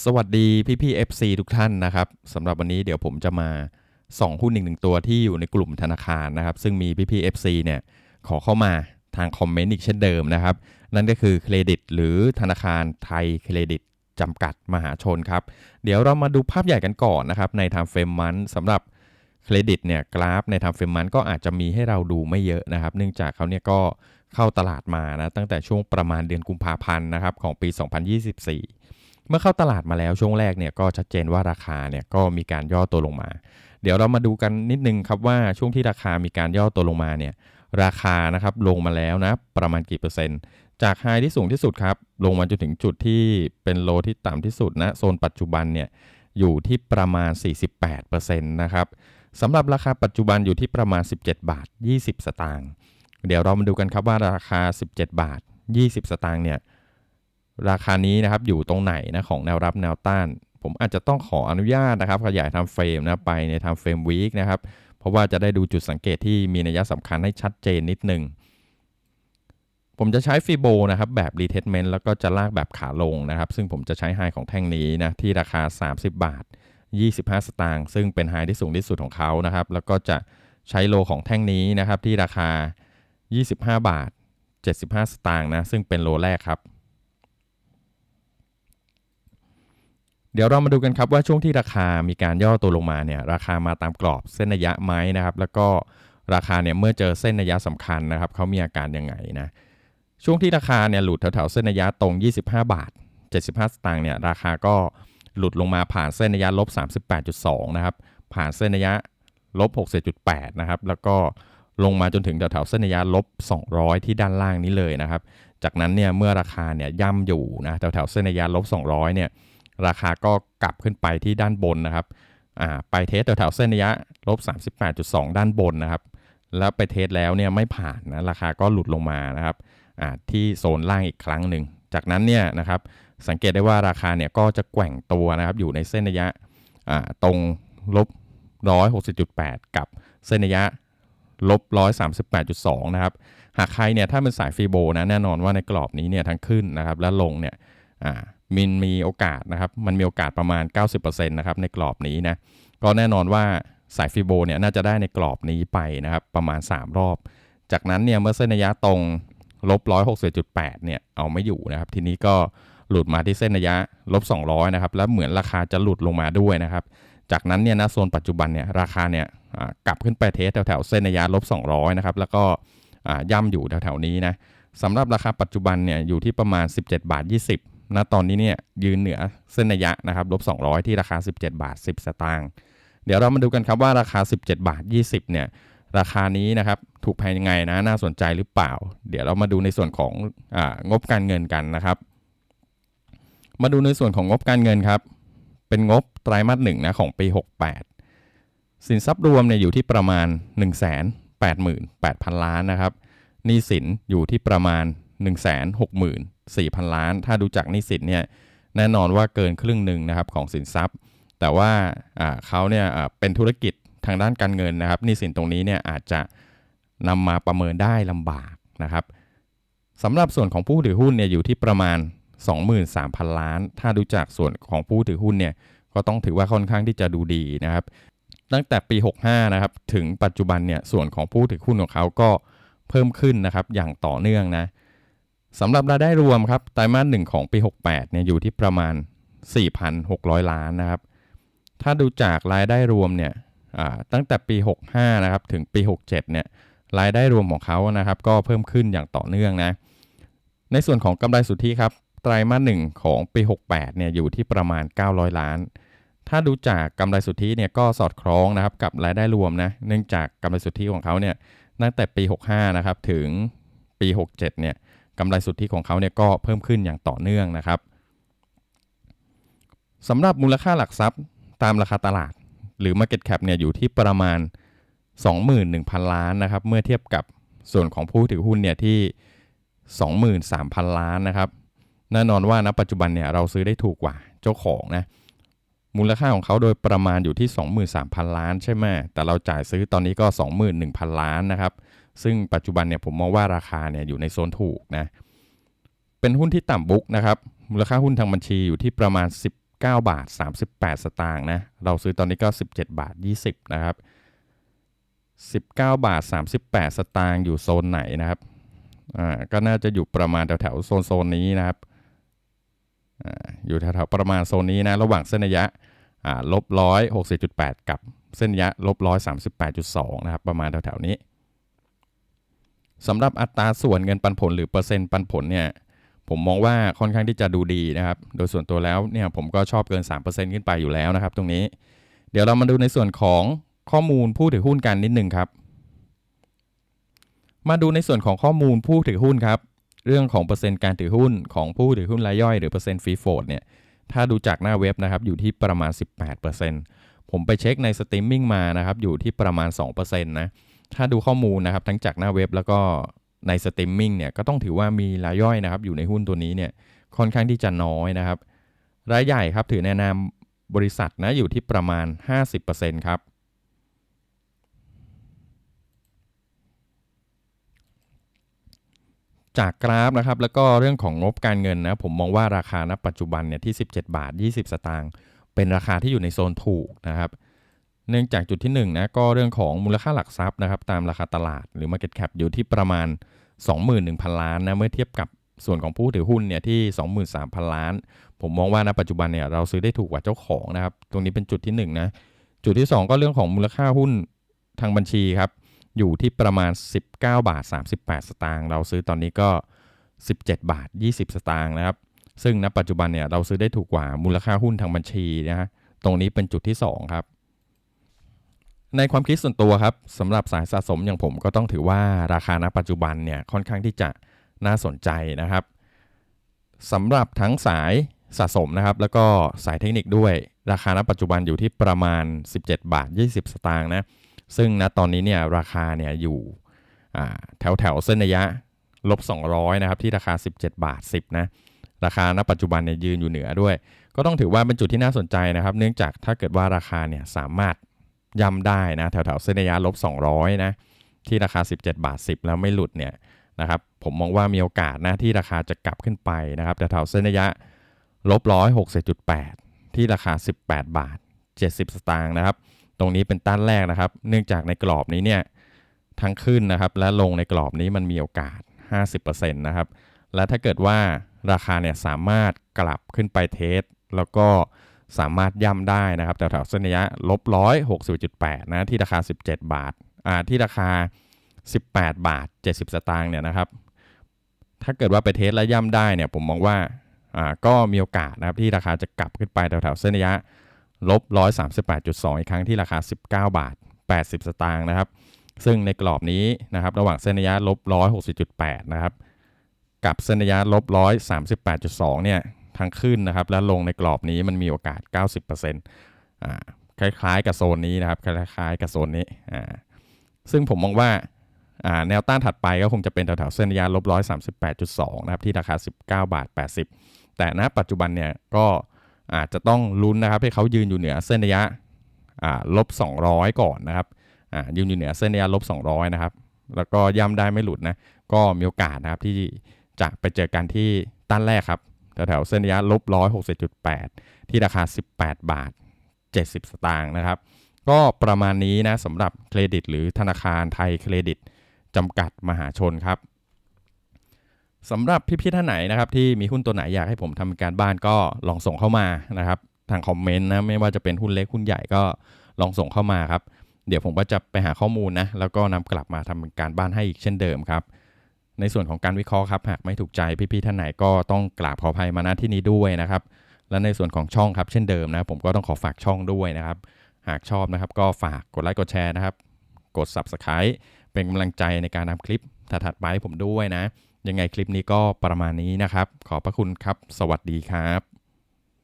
สวัสดีพี่พี่ FC ทุกท่านนะครับสำหรับวันนี้เดี๋ยวผมจะมาส่องหุ้นอีกหนึ่งตัวที่อยู่ในกลุ่มธนาคารนะครับ ซึ่งมีพี่พี่ FC เนี่ยขอเข้ามาทางคอมเมนต์อีกเช่นเดิมนะครับ นั่นก็คือเครดิต หรือธนาคารไทยเครดิตจำกัดมหาชนครับ เดี๋ยวเรามาดูภาพใหญ่กันก่อนนะครับ ในทางเฟรมมันสำหรับเครดิตเนี่ยกราฟในทางเฟรมมันก็อาจจะมีให้เราดูไม่เยอะนะครับ เนื่องจากเขาเนี่ยก็เข้าตลาดมานะตั้งแต่ช่วงประมาณเดือนกุมภาพันธ์นะครับของปี 2024 เมื่อเข้าตลาดมาแล้วช่วงแรกเนี่ยก็ชัดเจนว่าราคาเนี่ยก็มีการย่อตัวลงมา เดี๋ยวเรามาดูกันนิดนึงครับว่าช่วงที่ราคามีการย่อตัวลงมาเนี่ยราคานะครับลงมาแล้วนะประมาณกี่เปอร์เซ็นต์ จากไฮที่สูงที่สุดครับลงมาจนถึงจุดที่เป็นโลที่ต่ำที่สุดนะโซนปัจจุบันเนี่ยอยู่ที่ประมาณ 48%นะครับสำหรับราคาปัจจุบันอยู่ที่ประมาณ 17 บาท 20 สตางค์เดี๋ยวเรามาดูกันครับว่าราคา 17 บาท 20 สตางค์เนี่ย ราคานี้นะครับอยู่ตรงไหนนะของแนวรับแนวต้าน ผมอาจจะต้องขออนุญาตนะครับ ขยายทม์เฟรมนะไปในทม์เฟรมวีคนะครับ เพราะว่าจะได้ดูจุดสังเกตที่มีนัยสำคัญให้ชัดเจนนิดนึงผมจะใช้ฟีโบนะครับแบบ retestment แล้วก็จะลากแบบขาลงนะครับ ซึ่งผมจะใช้ไฮของแท่งนี้นะที่ราคา 30 บาท 25 สตางค์ซึ่งเป็นไฮที่สูงที่สุดของเขานะครับ แล้วก็จะใช้โลของแท่งนี้นะครับที่ราคา 25 บาท 75 สตางค์นะซึ่งเป็นโลแรกครับ เดี๋ยวเรามาดูกันครับว่าช่วงที่ราคามีการย่อตัวลงมาเนี่ยราคามาตามกรอบเส้นระยะไหมนะครับ แล้วก็ราคาเนี่ยเมื่อเจอเส้นระยะสำคัญนะครับเขามีอาการยังไงนะช่วงที่ราคาเนี่ยหลุดแถวๆเส้นระยะตรง 25 บาท 75 สตางค์เนี่ยราคาก็หลุดลงมาผ่านเส้นระยะลบ 38.2 นะครับ ผ่านเส้นระยะลบ 67.8 นะครับ แล้วก็ลงมาจนถึงแถวๆเส้นระยะลบ 200 ที่ด้านล่างนี้เลยนะครับ จากนั้นเนี่ยเมื่อราคาเนี่ยย่ำอยู่นะแถวๆเส้นระยะลบ 200 เนี่ย ราคาก็กลับขึ้นไปที่ด้านบนนะครับไปเทสแถวๆเส้นระยะลบ38.2 ด้านบนนะครับ แล้วไปเทสแล้วเนี่ยไม่ผ่านนะราคาก็หลุดลงมานะครับที่โซนล่างอีกครั้งหนึ่ง จากนั้นเนี่ยนะครับสังเกตได้ว่าราคาเนี่ยก็จะแกว่งตัวนะครับอยู่ในเส้นระยะตรงลบ160.8 กับเส้นระยะลบ138.2 นะครับ หากใครเนี่ยถ้าเป็นสายฟีโบนะแน่นอนว่าในกรอบนี้เนี่ยทั้งขึ้นนะครับและลงเนี่ย มินมีโอกาสนะครับ มันมีโอกาสประมาณ 90%นะครับในกรอบนี้นะ ก็แน่นอนว่าสายฟิโบเนี่ยน่าจะได้ในกรอบนี้ไปนะครับประมาณ 3 รอบ จากนั้นเนี่ยเมื่อเส้นระยะตรงลบ160.8เนี่ยเอาไม่อยู่นะครับ ทีนี้ก็หลุดมาที่เส้นระยะลบ200นะครับแล้วเหมือนราคาจะหลุดลงมาด้วยนะครับ จากนั้นเนี่ยนะโซนปัจจุบันเนี่ยราคาเนี่ยกลับขึ้นไปเทสแถวๆเส้นระยะลบ200นะครับแล้วก็ย่ำอยู่แถวๆนี้นะสำหรับราคาปัจจุบันเนี่ยอยู่ที่ประมาณ 17 บาท 20 ณตอนนี้เนี่ยยืนเหนือเส้นระยะนะครับลบ200 ที่ราคา 17 บาท 10 สตางค์เดี๋ยวเรามาดูกันครับว่าราคา 17 บาท 20 เนี่ยราคานี้นะครับถูกแพงยังไงนะน่าสนใจหรือเปล่า เดี๋ยวเรามาดูในส่วนขององบการเงินกันนะครับ มาดูในส่วนของงบการเงินครับ เป็นงบไตรมาสหนึ่งนะของปี 68 สินทรัพย์รวมเนี่ยอยู่ที่ประมาณ 1 8 8 0 0 0 ล้านนะครับหนี้สินอยู่ที่ประมาณ 1 6 4 0 0 0 ล้าน ถ้าดูจากนี้สินเนี่ยแน่นอนว่าเกินครึ่งหนึ่งนะครับของสินทรัพย์ แต่ว่าเขาเนี่ยเป็นธุรกิจทางด้านการเงินนะครับนี้สินตรงนี้เนี่ยอาจจะนำมาประเมินได้ลำบากนะครับสำหรับส่วนของผู้ถือหุ้นเนี่ยอยู่ที่ประมาณ 23,000 ล้าน ถ้าดูจากส่วนของผู้ถือหุ้นเนี่ยก็ต้องถือว่าค่อนข้างที่จะดูดีนะครับ ตั้งแต่ปี 65 นะครับ ถึงปัจจุบันเนี่ยส่วนของผู้ถือหุ้นของเขาก็เพิ่มขึ้นนะครับ อย่างต่อเนื่องนะ สำหรับรายได้รวมครับไตรมาสหนึ่งของปี 68เนี่ยอยู่ที่ประมาณ 4,600 ล้านนะครับ ถ้าดูจากรายได้รวมเนี่ยตั้งแต่ปี 65 นะครับ ถึงปี 67 เนี่ยรายได้รวมของเขานะครับ ก็เพิ่มขึ้นอย่างต่อเนื่องนะ ในส่วนของกำไรสุทธิครับไตรมาสหนึ่งของปี 68 เนี่ยอยู่ที่ประมาณ 900 ล้าน ถ้าดูจากกำไรสุทธิเนี่ยก็สอดคล้องนะครับกับรายได้รวมนะ เนื่องจากกำไรสุทธิของเขาเนี่ยตั้งแต่ปี 65 นะครับถึงปี 67 เนี่ย กำไรสุทธิของเขาเนี่ยก็เพิ่มขึ้นอย่างต่อเนื่องนะครับสำหรับมูลค่าหลักทรัพย์ตามราคาตลาด หรือ Market Cap เนี่ยอยู่ที่ประมาณ 21,000 ล้านนะครับเมื่อเทียบกับส่วนของผู้ถือหุ้นเนี่ยที่ 23,000 ล้านนะครับแน่นอนว่าณปัจจุบันเนี่ยเราซื้อได้ถูกกว่าเจ้าของนะมูลค่าของเขาโดยประมาณอยู่ที่ 23,000 ล้านใช่ไหมแต่เราจ่ายซื้อตอนนี้ก็ 21,000 ล้านนะครับ ซึ่งปัจจุบันเนี่ยผมมองว่าราคาเนี่ยอยู่ในโซนถูกนะ เป็นหุ้นที่ต่ำบุกนะครับ มูลค่าหุ้นทางบัญชีอยู่ที่ประมาณบาท 38 สตางค์นะ เราซื้อตอนนี้ก็ 17 บาท 20 นะครับ 19 บาท 38 สตางค์อยู่โซนไหนนะครับ อ่า ก็น่าจะอยู่ประมาณแถวๆโซนโซนนี้นะครับ อ่า อยู่แถวๆประมาณโซนนี้นะ ระหว่างเส้นระยะ อ่า ลบร้อยหกสิบจุดแปดกับเส้นระยะลบร้อยสามสิบแปดจุดสองนะครับ ประมาณแถวๆนี้ สำหรับอัตราส่วนเงินปันผลหรือเปอร์เซ็นต์ปันผลเนี่ยผมมองว่าค่อนข้างที่จะดูดีนะครับ โดยส่วนตัวแล้วเนี่ยผมก็ชอบเกิน 3%ขึ้นไปอยู่แล้วนะครับ ตรงนี้ เดี๋ยวเรามาดูในส่วนของข้อมูลผู้ถือหุ้นกันนิดนึงครับ มาดูในส่วนของข้อมูลผู้ถือหุ้นครับ เรื่องของเปอร์เซ็นต์การถือหุ้นของผู้ถือหุ้นรายย่อยหรือเปอร์เซ็นต์ฟรีโฟดเนี่ย ถ้าดูจากหน้าเว็บนะครับอยู่ที่ประมาณ 18%ผมไปเช็คในสตรีมมิ่งมานะครับอยู่ที่ประมาณ 2%นะ ถ้าดูข้อมูลนะครับทั้งจากหน้าเว็บแล้วก็ในสตรีมมิ่งเนี่ยก็ต้องถือว่ามีรายย่อยนะครับ อยู่ในหุ้นตัวนี้เนี่ยค่อนข้างที่จะน้อยนะครับ รายใหญ่ครับถือในะนาบริษัทนะอยู่ที่ประมาณ 50%ครับจากกราฟนะครับแล้วก็เรื่องของงบการเงินนะผมมองว่าราคาณปัจจุบันเนี่ยที่ 17 บาท 20 สตางค์เป็นราคาที่อยู่ในโซนถูกนะครับ เนื่องจากจุดที่1นงนะก็เรื่องของมูลค่าหลักทรัพย์นะครับตามราคาตลาดหรือ Market Cap อยู่ที่ประมาณ 21,000 ล้านนะเมื่อเทียบกับส่วนของผู้ถือหุ้นเนี่ยที่ 23,000 ล้าน ผมมองว่าณปัจจุบันเนี่ยเราซื้อได้ถูกกว่าเจ้าของนะครับตรงนี้เป็นจุดที่1นนะจุดที่ 2 ก็เรื่องของมูลค่าหุ้นทางบัญชีครับอยู่ที่ประมาณ 19 บาท 38 สตางค์เราซื้อตอนนี้ก็ 17 บาท 20 สตางค์นะครับซึ่งณปัจจุบันเนี่ยเราซื้อได้ถูกกว่ามูลค่าหุ้นทางบัญชีนะฮะตรงนี้เป็นจุดที่ 2 ครับ ในความคิดส่วนตัวครับสำหรับสายสะสมอย่างผมก็ต้องถือว่าราคาณปัจจุบันเนี่ยค่อนข้างที่จะน่าสนใจนะครับสำหรับทั้งสายสะสมนะครับ แล้วก็สายเทคนิคด้วย ราคาณปัจจุบันอยู่ที่ประมาณ 17 บาท 20 สตางค์นะซึ่งณตอนนี้เนี่ยราคาเนี่ยอยู่แถวแถวเส้นระยะลบ 200 นะครับ ที่ราคา 17 บาท 10 นะ ราคาณปัจจุบันเนี่ยยืนอยู่เหนือด้วย ก็ต้องถือว่าเป็นจุดที่น่าสนใจนะครับ เนื่องจากถ้าเกิดว่าราคาเนี่ยสามารถ ย่ำได้นะแถวแถวเส้นระยะลบ200นะที่ราคา 17 บาท 10 แล้วไม่หลุดเนี่ยนะครับผมมองว่ามีโอกาสนะที่ราคาจะกลับขึ้นไปนะครับแถวแถวเส้นระยะลบ160.8ที่ราคา 18 บาท 70 สตางค์นะครับ ตรงนี้เป็นต้านแรกนะครับ เนื่องจากในกรอบนี้เนี่ยทั้งขึ้นนะครับและลงในกรอบนี้มันมีโอกาส 50%นะครับและถ้าเกิดว่าราคาเนี่ยสามารถกลับขึ้นไปเทสแล้วก็ สามารถย่ำได้นะครับแถวๆเส้นระยะลบร้อยหกสิบจุดแปดนะที่ราคา 17 บาทอ่าที่ราคา 18 บาท 70 สตางค์เนี่ยนะครับ ถ้าเกิดว่าไปเทสและย่ำได้เนี่ยผมมองว่าอ่าก็มีโอกาสนะครับที่ราคาจะกลับขึ้นไปแถวๆเส้นระยะลบ138.2อีกครั้งที่ราคา 19 บาท 80 สตางค์นะครับ ซึ่งในกรอบนี้นะครับระหว่างเส้นระยะลบ160.8นะครับกับเส้นระยะลบ138.2เนี่ย ทั้งขึ้นนะครับ และลงในกรอบนี้มันมีโอกาส 90%อ่าคล้ายๆกับโซนนี้นะครับ คล้ายๆกับโซนนี้อ่าซึ่งผมมองว่าแนวต้านถัดไปก็คงจะเป็นแถวๆเส้นระยะลบ138.2นะครับที่ราคา 19 บาท 80 แต่ณปัจจุบันเนี่ยก็อาจจะต้องลุ้นนะครับให้เขายืนอยู่เหนือเส้นระยะลบ200 ก่อนนะครับยืนอยู่เหนือเส้นระยะลบ200นะครับแล้วก็ย้ำได้ไม่หลุดนะก็มีโอกาสนะครับที่จะไปเจอกันที่ต้านแรกครับ แถวๆเส้นระยะลบ160.8ที่ราคา 18 บาท 70 สตางค์นะครับ ก็ประมาณนี้นะสำหรับเครดิต หรือธนาคารไทยเครดิตจำกัดมหาชนครับสำหรับพี่ๆท่านไหนนะครับ ที่มีหุ้นตัวไหนอยากให้ผมทำการบ้านก็ลองส่งเข้ามานะครับ ทางคอมเมนต์นะไม่ว่าจะเป็นหุ้นเล็กหุ้นใหญ่ก็ลองส่งเข้ามาครับ เดี๋ยวผมก็จะไปหาข้อมูลนะแล้วก็นำกลับมาทำการบ้านให้อีกเช่นเดิมครับ ในส่วนของการวิเคราะห์ครับหากไม่ถูกใจพี่ๆท่านไหนก็ต้องกราบขออภัยมาณที่นี้ด้วยนะครับ และในส่วนของช่องครับเช่นเดิมนะผมก็ต้องขอฝากช่องด้วยนะครับ หากชอบนะครับ ก็ฝากกดไลค์กดแชร์นะครับ กด Subscribe เป็นกำลังใจในการทำคลิปถัดๆไปให้ผมด้วยนะ ยังไงคลิปนี้ก็ประมาณนี้นะครับ ขอบพระคุณครับ สวัสดีครับ